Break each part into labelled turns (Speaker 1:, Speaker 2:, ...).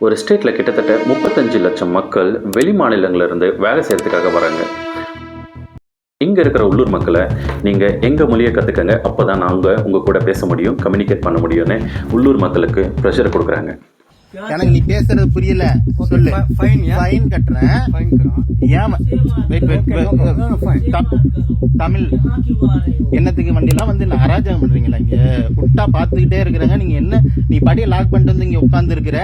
Speaker 1: ஒரு ஸ்டேட்டில் கிட்டத்தட்ட முப்பத்தஞ்சு லட்சம் மக்கள் வெளி மாநிலங்கள்ல இருந்து வேலை செய்யறதுக்காக வராங்க. இங்கே இருக்கிற உள்ளூர் மக்களை நீங்கள் எங்கள் மொழியை கற்றுக்கங்க அப்போ தான் நாங்கள் உங்கள் கூட பேச முடியும் கம்யூனிகேட் பண்ண முடியும்னு உள்ளூர் மக்களுக்கு ப்ரெஷர் கொடுக்குறாங்க.
Speaker 2: எனக்கு நீ பேசுறது புரியல. சொல்லு.
Speaker 3: ஃபைன்
Speaker 2: ஃபைன் கட்டுறேன். Wait wait Tamil. என்னத்துக்கு வண்டிலாம் வந்து நான் அராஜகம் பண்றீங்களா இங்க? விட்டா பார்த்துக்கிட்டே இருக்கிறாங்க. நீங்க என்ன நீ படியை லாக் பண்ணிட்டு வந்து இங்க உட்கார்ந்து இருக்கிற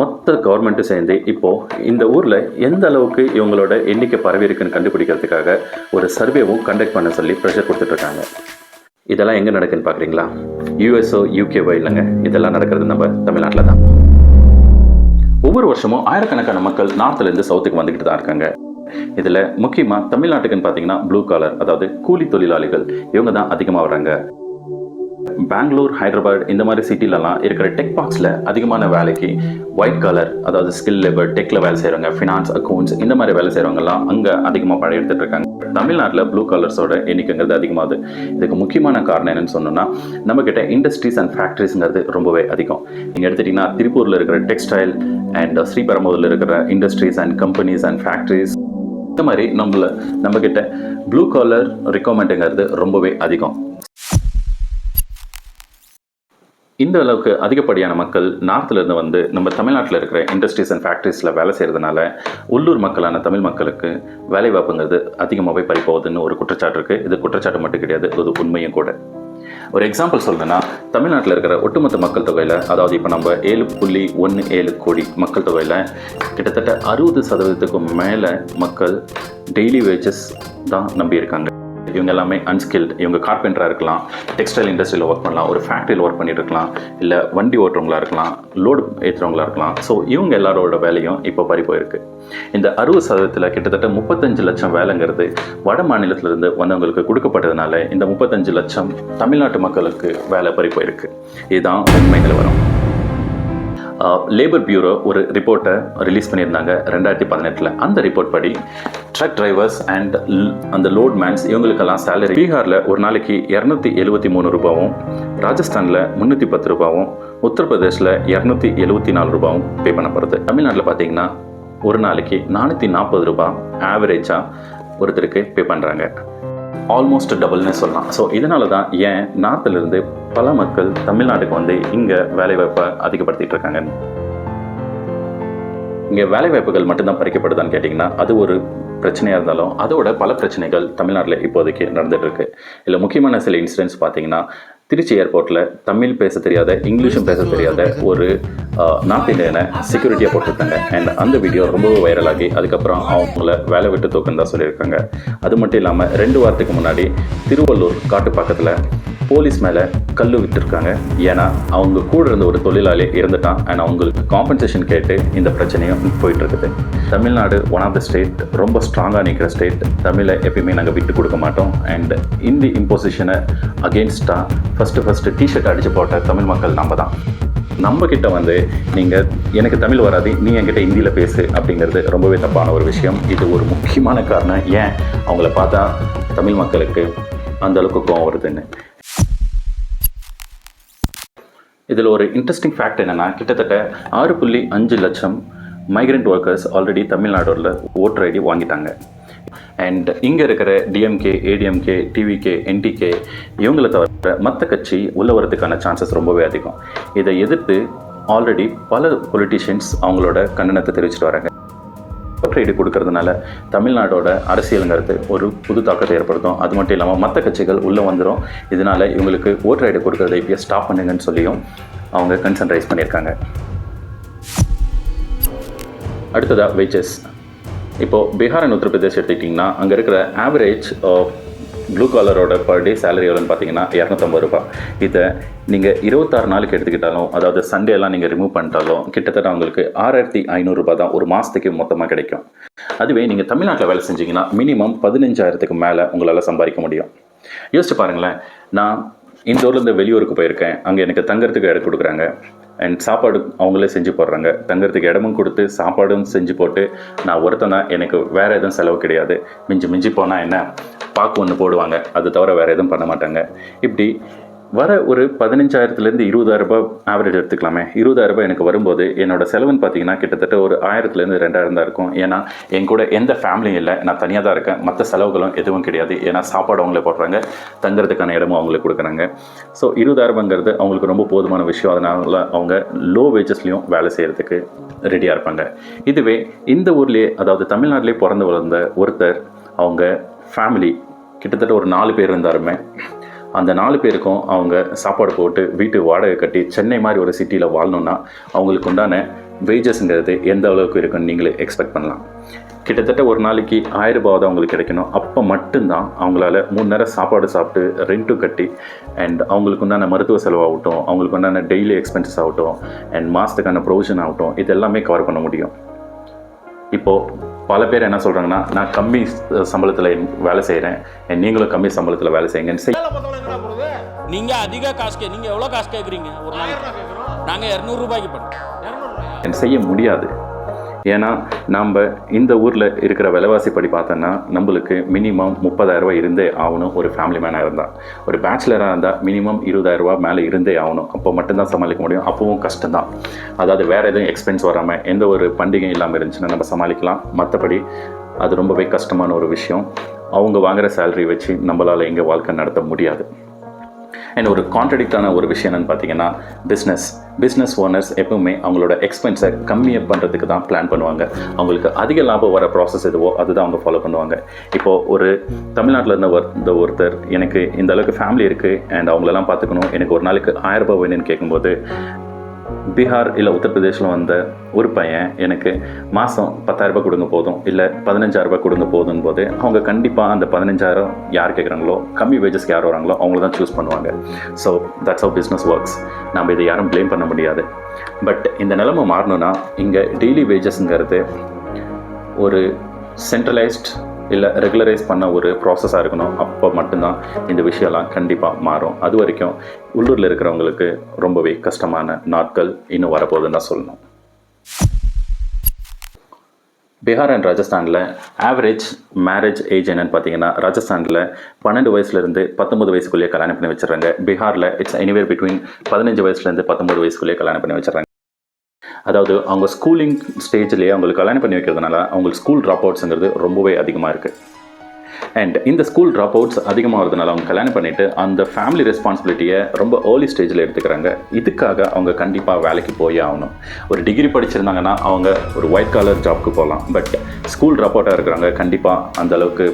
Speaker 1: மொத்த கவர்மெண்ட்டும் சேர்ந்து இப்போ இந்த ஊரில் எந்த அளவுக்கு இவங்களோட எண்ணிக்கை பரவி இருக்குன்னு கண்டுபிடிக்கிறதுக்காக ஒரு சர்வேவும் கண்டக்ட் பண்ண சொல்லி ப்ரெஷர் கொடுத்துட்ருக்காங்க இதெல்லாம் எங்கே நடக்குன்னு பார்க்குறீங்களா யூஎஸ்ஓ யூகேவோ இல்லைங்க? இதெல்லாம் நடக்கிறது நம்ம தமிழ்நாட்டில் தான். ஒவ்வொரு வருஷமும் ஆயிரக்கணக்கான மக்கள் நார்த்துலேருந்து சவுத்துக்கு வந்துக்கிட்டு தான் இருக்காங்க. இதில் முக்கியமாக தமிழ்நாட்டுக்குன்னு பார்த்தீங்கன்னா ப்ளூ காலர் அதாவது கூலி தொழிலாளிகள் இவங்க தான் அதிகமாக வர்றாங்க. பெங்களூர் ஹைதராபாத் இந்த மாதிரி சிட்டிலலாம் இருக்கிற டெக் பார்க்ஸில் அதிகமான வேலைக்கு ஒயிட் கலர் அதாவது ஸ்கில் லேபர் டெக்கில் வேலை செய்கிறவங்க ஃபினான்ஸ் அக்கௌண்ட்ஸ் இந்த மாதிரி வேலை செய்கிறவங்கலாம் அங்கே அதிகமாக பழைய எடுத்துகிட்டு இருக்காங்க. தமிழ்நாட்டில் ப்ளூ கலர்ஸோட எண்ணிக்கைங்கிறது அதிகமாகுது. இதுக்கு முக்கியமான காரணம் என்னென்னு சொன்னோம்னா நம்மக்கிட்ட இண்டஸ்ட்ரீஸ் அண்ட் ஃபேக்ட்ரிஸுங்கிறது ரொம்பவே அதிகம். நீங்கள் எடுத்துட்டிங்கன்னா திருப்பூரில் இருக்கிற டெக்ஸ்டைல் அண்ட் ஸ்ரீபெரும்புதூரில் இருக்கிற industries and companies and factories இந்த மாதிரி நம்மள நம்மக்கிட்ட ப்ளூ காலர் ரெக்குவயர்மெண்ட்டுங்கிறது ரொம்பவே அதிகம். இந்த அளவுக்கு அதிகப்படியான மக்கள் நார்த்ல வந்து நம்ம தமிழ்நாட்டில் இருக்கிற இண்டஸ்ட்ரீஸ் அண்ட் ஃபேக்ட்ரிஸில் வேலை செய்கிறதுனால உள்ளூர் மக்களான தமிழ் மக்களுக்கு வேலைவாய்ப்புங்கிறது அதிகமாகவே பறிப்போகுதுன்னு ஒரு குற்றச்சாட்டு இருக்குது இது குற்றச்சாட்டு மட்டும் கிடையாது அது உண்மையும் கூட. ஒரு எக்ஸாம்பிள் சொல்லணும்னா தமிழ்நாட்டில் இருக்கிற ஒட்டுமொத்த மக்கள் தொகையில் அதாவது இப்போ நம்ம ஏழு புள்ளி ஒன்று ஏழு கோடி மக்கள் தொகையில் கிட்டத்தட்ட அறுபது சதவீதத்துக்கும் மேலே மக்கள் டெய்லி வேஜஸ் தான் நம்பியிருக்காங்க. இவங்க எல்லாமே அன்ஸ்கில்ட் இவங்க கார்பெண்டராக இருக்கலாம் டெக்ஸ்டைல் இண்டஸ்ட்ரியில் ஒர்க் பண்ணலாம் ஒரு ஃபேக்ட்ரியில் ஒர்க் பண்ணிட்டு இருக்கலாம் இல்லை வண்டி ஓட்டுறவங்களா இருக்கலாம் லோடு ஏற்றுறவங்களா இருக்கலாம். ஸோ இவங்க எல்லாரோட வேலையும் இப்போ பறி போயிருக்கு. இந்த அறுபது சதவீதத்தில் கிட்டத்தட்ட முப்பத்தஞ்சு லட்சம் வேலைங்கிறது வட மாநிலத்திலிருந்து வந்தவங்களுக்கு கொடுக்கப்பட்டதுனால இந்த முப்பத்தஞ்சு லட்சம் தமிழ்நாட்டு மக்களுக்கு வேலை பறி போயிருக்கு. இதுதான் உண்மை நிலவரம். லேபர் பியூரோ ஒரு ரிப்போர்ட்டை ரிலீஸ் பண்ணியிருந்தாங்க ரெண்டாயிரத்தி பதினெட்டில். அந்த ரிப்போர்ட் படி ட்ரக் டிரைவர்ஸ் அண்ட் அந்த லோட் மேன்ஸ் இவங்களுக்கெல்லாம் சேலரி பீகாரில் ஒரு நாளைக்கு இரநூத்தி எழுபத்தி மூணு ரூபாவும் ராஜஸ்தானில் முந்நூற்றி பத்து ரூபாவும் உத்தரப்பிரதேசில் இரநூத்தி எழுபத்தி நாலு ரூபாவும் பே பண்ணப்படுது. தமிழ்நாட்டில் பார்த்தீங்கன்னா ஒரு நாளைக்கு நானூற்றி நாற்பது ரூபா ஆவரேஜாக ஒருத்தருக்கு பே பண்ணுறாங்க ஆல்மோஸ்ட் டபுள்னு சொல்லலாம். ஸோ இதனால தான் ஏன் நார்த்திலிருந்து பல மக்கள் தமிழ்நாட்டுக்கு வந்து இங்கே வேலைவாய்ப்பை அதிகப்படுத்திகிட்டு இருக்காங்க. இங்கே வேலைவாய்ப்புகள் மட்டும்தான் பறிக்கப்படுதான்னு கேட்டிங்கன்னா அது ஒரு பிரச்சனையாக இருந்தாலும் அதோட பல பிரச்சனைகள் தமிழ்நாட்டில் இப்போதைக்கு நடந்துகிட்ருக்கு இல்லை இதில் முக்கியமான சில இன்சிடென்ட்ஸ் பார்த்தீங்கன்னா திருச்சி ஏர்போர்ட்டில் தமிழ் பேச தெரியாத இங்கிலீஷும் பேச தெரியாத ஒரு நார்த் இந்தியனை செக்யூரிட்டியாக போட்டிருக்காங்க அண்ட் அந்த வீடியோ ரொம்பவே வைரலாகி அதுக்கப்புறம் அவங்கள வேலை விட்டு தூக்கம் தான் சொல்லியிருக்காங்க. அது மட்டும் இல்லாமல் ரெண்டு வாரத்துக்கு முன்னாடி திருவள்ளூர் காட்டு பக்கத்தில் போலீஸ் மேலே கல் விட்டுருக்காங்க. ஏன்னா அவங்க கூட இருந்த ஒரு தொழிலாளி இருந்துட்டான் அண்ட் அவங்களுக்கு காம்பன்சேஷன் கேட்டு இந்த பிரச்சனையும் போயிட்டு இருக்குது Tamil Nadu one of the state ரொம்ப ஸ்ட்ராங்காக நிற்கிற ஸ்டேட் தமிழை எப்பயுமே நாங்கள் விட்டு கொடுக்க மாட்டோம். அண்ட் இந்தி இம்போசிஷனை அகேன்ஸ்டாக ஃபஸ்ட்டு ஃபஸ்ட்டு டிஷர்ட் அடித்து போட்ட தமிழ் மக்கள் நம்ம தான். நம்ம கிட்ட வந்து நீங்கள் எனக்கு தமிழ் வராது நீ என்கிட்ட ஹிந்தியில் பேசு அப்படிங்கிறது ரொம்பவே தப்பான ஒரு விஷயம். இது ஒரு முக்கியமான காரணம். ஏன்? அவங்கள பார்த்தா தமிழ் மக்களுக்கு அந்த அளவுக்கு கோவம் வருதுன்னு. இதில் ஒரு இன்ட்ரெஸ்டிங் ஃபேக்ட் என்னென்னா கிட்டத்தட்ட ஆறு புள்ளி அஞ்சு லட்சம் மைக்ரெண்ட் ஒர்க்கர்ஸ் ஆல்ரெடி தமிழ்நாடோட ஓட்டர் ஐடி வாங்கிட்டாங்க. அண்ட் இங்கே இருக்கிற டிஎம்கே ஏடிஎம்கே டிவிகே என்டிகே இவங்களை தவிர மற்ற கட்சி உள்ள வரதுக்கான சான்சஸ் ரொம்பவே அதிகம். இதை எதிர்த்து ஆல்ரெடி பல பொலிட்டிஷியன்ஸ் அவங்களோட கண்டனத்தை தெரிவிச்சிட்டு வராங்க. ஓட்டர் கொடுக்கறதுனால தமிழ்நாடோட அரசியலுங்கிறது ஒரு புது தாக்கத்தை ஏற்படுத்தும். அது மட்டும் இல்லாமல் மற்ற கட்சிகள் உள்ளே வந்துடும் இதனால் இவங்களுக்கு ஓட்டர் ஐடி கொடுக்கறதை இப்பயே ஸ்டாப் பண்ணுங்கன்னு சொல்லியும் அவங்க கன்சர்ன் ரைஸ் பண்ணியிருக்காங்க. அடுத்ததாக வேஜஸ் இப்போது பீகார் அண்ட் உத்தரப்பிரதேஷ் எடுத்துக்கிட்டிங்கன்னா அங்கே இருக்கிற ஆவரேஜ் ப்ளூ காலரோட பர் டே சேலரி எவ்வளோன்னு பார்த்தீங்கன்னா இரநூத்தம்பது ரூபாய். இதை நீங்கள் இருபத்தாறு நாளுக்கு எடுத்துக்கிட்டாலும் அதாவது சண்டே எல்லாம் நீங்கள் ரிமூவ் பண்ணிட்டாலும் கிட்டத்தட்ட உங்களுக்கு ஆறாயிரத்தி ஐநூறுரூபா தான் ஒரு மாதத்துக்கு மொத்தமாக கிடைக்கும். அதுவே நீங்கள் தமிழ்நாட்டில் வேலை செஞ்சீங்கன்னா மினிமம் பதினஞ்சாயிரத்துக்கு மேலே உங்களால் சம்பாதிக்க முடியும். யோசிச்சு பாருங்களேன். நான் இந்த ஊர்லேருந்து வெளியூருக்கு போயிருக்கேன். அங்கே எனக்கு தங்கறதுக்கு இடம் கொடுக்குறாங்க. அண்ட் சாப்பாடு அவங்களே செஞ்சு போடுறாங்க. தங்குறதுக்கு இடமும் கொடுத்து சாப்பாடும் செஞ்சு போட்டு நான் ஒருத்தன் தான் எனக்கு வேறு எதுவும் செலவு கிடையாது. மிஞ்சி மிஞ்சி போனால் என்ன? பாக்கு ஒன்று போடுவாங்க. அது தவிர வேறு எதுவும் பண்ண மாட்டாங்க. இப்படி வர ஒரு பதினஞ்சாயிரத்துலேருந்து இருபதாயிரம் ரூபாய் ஆவரேஜ் எடுத்துக்கலாமே. இருபதாயிரம் ரூபாய் எனக்கு வரும்போது என்னோட செலவுன்னு பார்த்தீங்கன்னா கிட்டத்தட்ட ஒரு ஆயிரத்துலேருந்து ரெண்டாயிரம் தான் இருக்கும். ஏன்னா என் கூட எந்த ஃபேமிலியும் இல்லை. நான் தனியாக தான் இருக்கேன். மற்ற செலவுகளும் எதுவும் கிடையாது. ஏன்னா சாப்பாடு அவங்களே போடுறாங்க. தங்குறதுக்கான இடமும் அவங்களுக்கு கொடுக்குறாங்க. ஸோ இருபதாயிரரூபாங்கிறது அவங்களுக்கு ரொம்ப போதுமான விஷயம். அதனால அவங்க லோ வேஜஸ்லேயும் வேலை செய்கிறதுக்கு ரெடியாக இருப்பாங்க. இதுவே இந்த ஊர்லேயே அதாவது தமிழ்நாட்டிலே பிறந்து வளர்ந்த ஒருத்தர் அவங்க ஃபேமிலி கிட்டத்தட்ட ஒரு நாலு பேர் இருந்தாருமே. அந்த நாலு பேருக்கும் அவங்க சாப்பாடு போட்டு வீட்டு வாடகை கட்டி சென்னை மாதிரி ஒரு சிட்டியில் வாழணுன்னா அவங்களுக்கு உண்டான வேஜஸ்ங்கிறது எந்த அளவுக்கு இருக்குன்னு நீங்களே எக்ஸ்பெக்ட் பண்ணலாம். கிட்டத்தட்ட ஒரு நாளைக்கு ஆயிரம் ரூபாய் தான் அவங்களுக்கு கிடைக்கணும். அப்போ மட்டும்தான் அவங்களால மூணு நேரம் சாப்பாடு சாப்பிட்டு ரெண்ட்டும் கட்டி அண்ட் அவங்களுக்கு உண்டான மருத்துவ செலவாகட்டும் அவங்களுக்கு உண்டான டெய்லி எக்ஸ்பென்சஸ் ஆகட்டும் அண்ட் மாதத்துக்கான ப்ரொவிஷன் ஆகட்டும் இது எல்லாமே கவர் பண்ண முடியும். இப்போது பல பேர் என்ன சொல்கிறாங்கன்னா நான் கம்மி சம்பளத்தில் வேலை செய்கிறேன் நீங்களும் கம்மி சம்பளத்தில் வேலை செய்யுங்கன்னு செய்
Speaker 3: நீங்க அதிக காசு கே நீங்க எவ்வளவு காசு கேக்குறீங்க? ஒரு நாளைக்கு. நாங்க இரநூறு ரூபாய்க்கு பண்ணோம்
Speaker 1: செய்ய முடியாது. ஏன்னா நம்ம இந்த ஊரில் இருக்கிற விலைவாசி படி பார்த்தோன்னா நம்மளுக்கு மினிமம் முப்பதாயிரரூபா இருந்தே ஆகணும். ஒரு ஃபேமிலி மேனாக இருந்தால் ஒரு பேச்சுலராக இருந்தால் மினிமம் இருபதாயிரரூபா மேலே இருந்தே ஆகணும். அப்போ மட்டும்தான் சமாளிக்க முடியும். அப்பவும் கஷ்டம்தான். அதாவது வேறு எதுவும் எக்ஸ்பென்ஸ் வராமல் எந்த ஒரு பண்டிகையும் இல்லாமல் இருந்துச்சுன்னா நம்ம சமாளிக்கலாம். மற்றபடி அது ரொம்பவே கஷ்டமான ஒரு விஷயம். அவங்க வாங்குகிற சேலரி வச்சு நம்மளால் எங்கள் வாழ்க்கை நடத்த முடியாது. அண்ட் ஒரு கான்ட்ரடிக்டான ஒரு விஷயம் என்னன்னு பார்த்தீங்கன்னா பிஸ்னஸ் பிஸ்னஸ் ஓனர்ஸ் எப்பவுமே அவங்களோட எக்ஸ்பென்ஸை கம்மியாக பண்ணுறதுக்கு தான் பிளான் பண்ணுவாங்க. அவங்களுக்கு அதிக லாபம் வர ப்ராசஸ் எதுவோ அதுதான் அவங்க ஃபாலோ பண்ணுவாங்க. இப்போது ஒரு தமிழ்நாட்டில் இருந்த ஒரு இந்த ஒருத்தர் எனக்கு இந்த அளவுக்கு ஃபேமிலி இருக்குது அண்ட் அவங்களெல்லாம் பார்த்துக்கணும். எனக்கு ஒரு நாளைக்கு ஆயிரம் ரூபாய் வேணும்னு கேட்கும்போது பீகார் இல்லை உத்தரப்பிரதேசில் வந்த ஒரு பையன் எனக்கு மாதம் பத்தாயிரரூபா கொடுங்க போதும் இல்லை பதினஞ்சாயிரரூபா கொடுங்க போதும் போது அவங்க கண்டிப்பாக அந்த பதினஞ்சாயிரம் யார் கேட்குறாங்களோ கம்மி வேஜஸ்க்கு யார் வராங்களோ அவங்கள தான் சூஸ் பண்ணுவாங்க. So that's of business works நம்ம இதை யாரும் ப்ளேம் பண்ண முடியாது. பட் இந்த நிலைமை மாறணும்னா இங்கே டெய்லி வேஜஸ்ங்கிறது ஒரு சென்ட்ரலைஸ்ட் இல்லை ரெகுலரைஸ் பண்ண ஒரு ப்ராசஸாக இருக்கணும். அப்போ மட்டும்தான் இந்த விஷயம்லாம் கண்டிப்பாக மாறும். அது வரைக்கும் உள்ளூரில் இருக்கிறவங்களுக்கு ரொம்பவே கஷ்டமான நாட்கள் இன்னும் வரப்போகுதுன்னு தான் சொல்லணும். பீகார் அண்ட் ராஜஸ்தானில் ஆவரேஜ் மேரேஜ் ஏஜ் என்னன்னு பார்த்தீங்கன்னா ராஜஸ்தானில் பன்னெண்டு வயசுலேருந்து பத்தொம்பது வயசுக்குள்ளேயே கல்யாணம் பண்ணி வச்சுறாங்க பீகாரில் இட்ஸ் எனிவேர் பிட்வீன் பதினஞ்சு வயசுலேருந்து பத்தொம்பது வயசுக்குள்ளேயே கல்யாணம் பண்ணி வச்சுறாங்க அதாவது அவங்க ஸ்கூலிங் ஸ்டேஜ்லேயே அவங்களுக்கு கல்யாணம் பண்ணி வைக்கிறதுனால அவங்களுக்கு ஸ்கூல் ட்ராப் அவுட்ஸுங்கிறது ரொம்பவே அதிகமாக இருக்குது அண்ட் இந்த ஸ்கூல் ட்ராப் அவுட்ஸ் அதிகமாகிறதுனால அவங்க கல்யாணம் பண்ணிவிட்டு அந்த ஃபேமிலி ரெஸ்பான்சிபிலிட்டியை ரொம்ப ஏர்லி ஸ்டேஜில் எடுத்துக்கிறாங்க. இதுக்காக அவங்க கண்டிப்பாக வேலைக்கு போயே ஆகணும். ஒரு டிகிரி படிச்சிருந்தாங்கன்னா அவங்க ஒரு ஒயிட் காலர் ஜாப்க்கு போகலாம். பட் ஸ்கூல் ட்ராப் அவுட்டாக இருக்கிறாங்க கண்டிப்பாக அந்த அளவுக்கு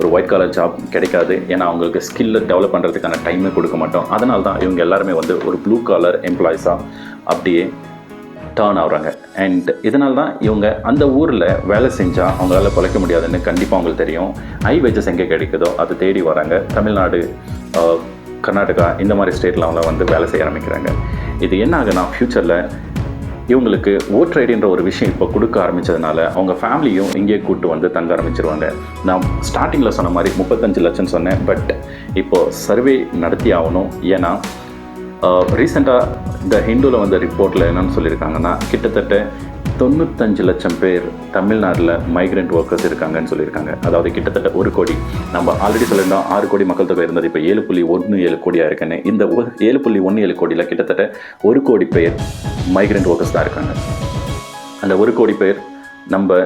Speaker 1: ஒரு ஒயிட் காலர் ஜாப் கிடைக்காது. ஏன்னா அவங்களுக்கு ஸ்கில்லை டெவலப் பண்ணுறதுக்கான டைமே கொடுக்க மாட்டோம். அதனால தான் இவங்க எல்லாருமே வந்து ஒரு ப்ளூ காலர் எம்ப்ளாயிஸாக அப்படியே டேர்ன் ஆகுறாங்க. அண்ட் இதனால தான் இவங்க அந்த ஊரில் வேலை செஞ்சால் அவங்களால பிழைக்க முடியாதுன்னு கண்டிப்பாக அவங்களுக்கு தெரியும். ஹை வேஜஸ் எங்கே கிடைக்குதோ அதை தேடி வராங்க. தமிழ்நாடு கர்நாடகா இந்த மாதிரி ஸ்டேட்டில் அவங்க வந்து வேலை செய்ய ஆரம்பிக்கிறாங்க. இது என்ன ஆகுனா ஃப்யூச்சரில் இவங்களுக்கு ஓட் ரைடுன்ற ஒரு விஷயம் இப்போ கொடுக்க ஆரம்பித்ததுனால அவங்க ஃபேமிலியும் இங்கேயே கூட்டு வந்து தங்க ஆரம்பிச்சிருவாங்க. நான் ஸ்டார்டிங்கில் சொன்ன மாதிரி முப்பத்தஞ்சு லட்சம் சொன்னேன். பட் இப்போது சர்வே நடத்தி ஆகணும். ஏன்னா ரீசெண்டாக இந்த ஹிந்துவில் வந்த ரிப்போர்ட்டில் என்னென்னு சொல்லியிருக்காங்கன்னா கிட்டத்தட்ட தொண்ணூத்தஞ்சு லட்சம் பேர் தமிழ்நாட்டில் மைக்ரெண்ட் ஒர்க்கர்ஸ் இருக்காங்கன்னு சொல்லியிருக்காங்க. அதாவது கிட்டத்தட்ட ஒரு கோடி. நம்ம ஆல்ரெடி சொல்லியிருந்தோம் ஆறு கோடி மக்கள் தொகை இருந்தது. இப்போ ஏழு புள்ளி ஒன்று ஏழு கோடியாக இருக்குன்னு. இந்த ஏழு புள்ளி ஒன்று ஏழு கோடியில் கிட்டத்தட்ட ஒரு கோடி பேர் மைக்ரெண்ட் ஒர்க்கர்ஸ் தான் இருக்காங்க. அந்த ஒரு கோடி பேர் நம்ம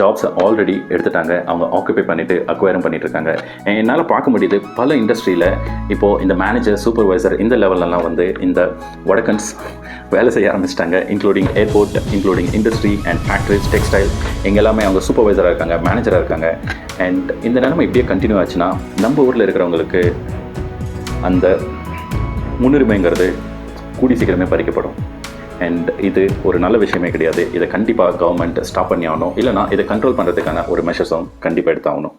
Speaker 1: ஜாப்ஸை ஆல்ரெடி எடுத்துட்டாங்க. அவங்க ஆக்குபை பண்ணிட்டு அக்வயரும் பண்ணிகிட்ருக்காங்க இருக்காங்க என்னால் பார்க்க முடியுது பல இண்டஸ்ட்ரியில் இப்போது இந்த மேனேஜர் சூப்பர்வைசர் இந்த லெவல்லலாம் வந்து இந்த வடக்கன்ஸ் வேலை செய்ய ஆரம்பிச்சிட்டாங்க. Including airport including industry and factories textile எங்க எல்லாமே அவங்க சூப்பர்வைசராக இருக்காங்க மேனேஜராக இருக்காங்க. அண்ட் இந்த நிலைமை இப்படியே கண்டினியூ ஆச்சுன்னா நம்ம ஊரில் இருக்கிறவங்களுக்கு அந்த முன்னுரிமைங்கிறது கூடி சீக்கிரமே பறிக்கப்படும். அண்ட் இது ஒரு நல்ல விஷயமே கிடையாது. இதை கண்டிப்பாக கவர்மெண்ட் ஸ்டாப் பண்ணி ஆகணும் இல்லைனா இதை கண்ட்ரோல் பண்ணுறதுக்கான ஒரு மெஷர்ஸும் கண்டிப்பாக எடுத்தாகணும்.